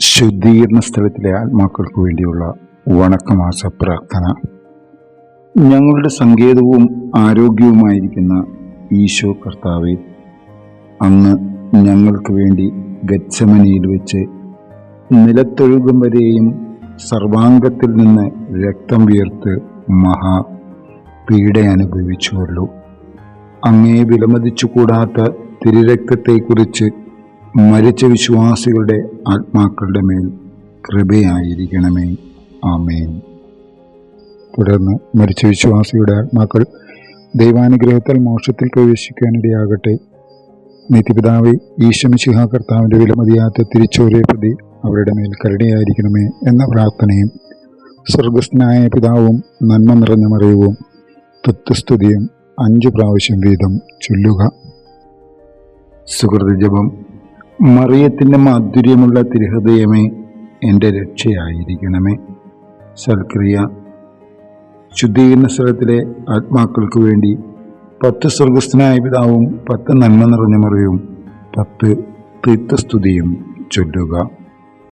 ശുദ്ധീകരണ സ്ഥലത്തിലെ ആത്മാക്കൾക്ക് വേണ്ടിയുള്ള വണക്കമാസ പ്രാർത്ഥന ഞങ്ങളുടെ സങ്കേതവും ആരോഗ്യവുമായിരിക്കുന്ന ഈശോ കർത്താവെ അങ്ങ് ഞങ്ങൾക്ക് വേണ്ടി ഗച്ഛമനയിൽ വെച്ച് നിലത്തൊഴുകും വരെയും സർവാംഗത്തിൽ നിന്ന് രക്തം വിയർത്ത് മഹാ പീഡ അനുഭവിച്ചുവല്ലോ അങ്ങേ വിലമതിച്ചുകൂടാത്ത തിരുരക്തത്തെക്കുറിച്ച് മരിച്ച വിശ്വാസികളുടെ ആത്മാക്കളുടെ മേൽ കൃപയായിരിക്കണമേ. ആമേൻ. തുടർന്ന് മരിച്ച വിശ്വാസിയുടെ ആത്മാക്കൾ ദൈവാനുഗ്രഹത്താൽ മോക്ഷത്തിൽ പ്രവേശിക്കാനിടയാകട്ടെ. നിത്യപിതാവെ ഈശമിശിഹ കർത്താവിന്റെ വിലമതിയാത്ത തിരിച്ചോരേ പ്രതി അവരുടെ മേൽ കരുണയായിരിക്കണമേ എന്ന പ്രാർത്ഥനയും സ്വർഗസ്നായ പിതാവും നന്മ നിറഞ്ഞ മറിയവും തത്വസ്തുതിയും അഞ്ചു പ്രാവശ്യം വീതം ചൊല്ലുക. സുഹൃത് ജപം മറിയത്തിന്റെ മാധുര്യമുള്ള തിരുഹൃദയമേ എന്റെ രക്ഷയായിരിക്കണമേ. സൽക്രിയ. ശുദ്ധീകരണ സ്ഥലത്തിലെ ആത്മാക്കൾക്ക് വേണ്ടി പത്ത് സ്വർഗസ്ഥനായ പിതാവും പത്ത് നന്മ നിറഞ്ഞ മറിയും പത്ത് തീർത്ഥസ്തുതിയും ചൊല്ലുക.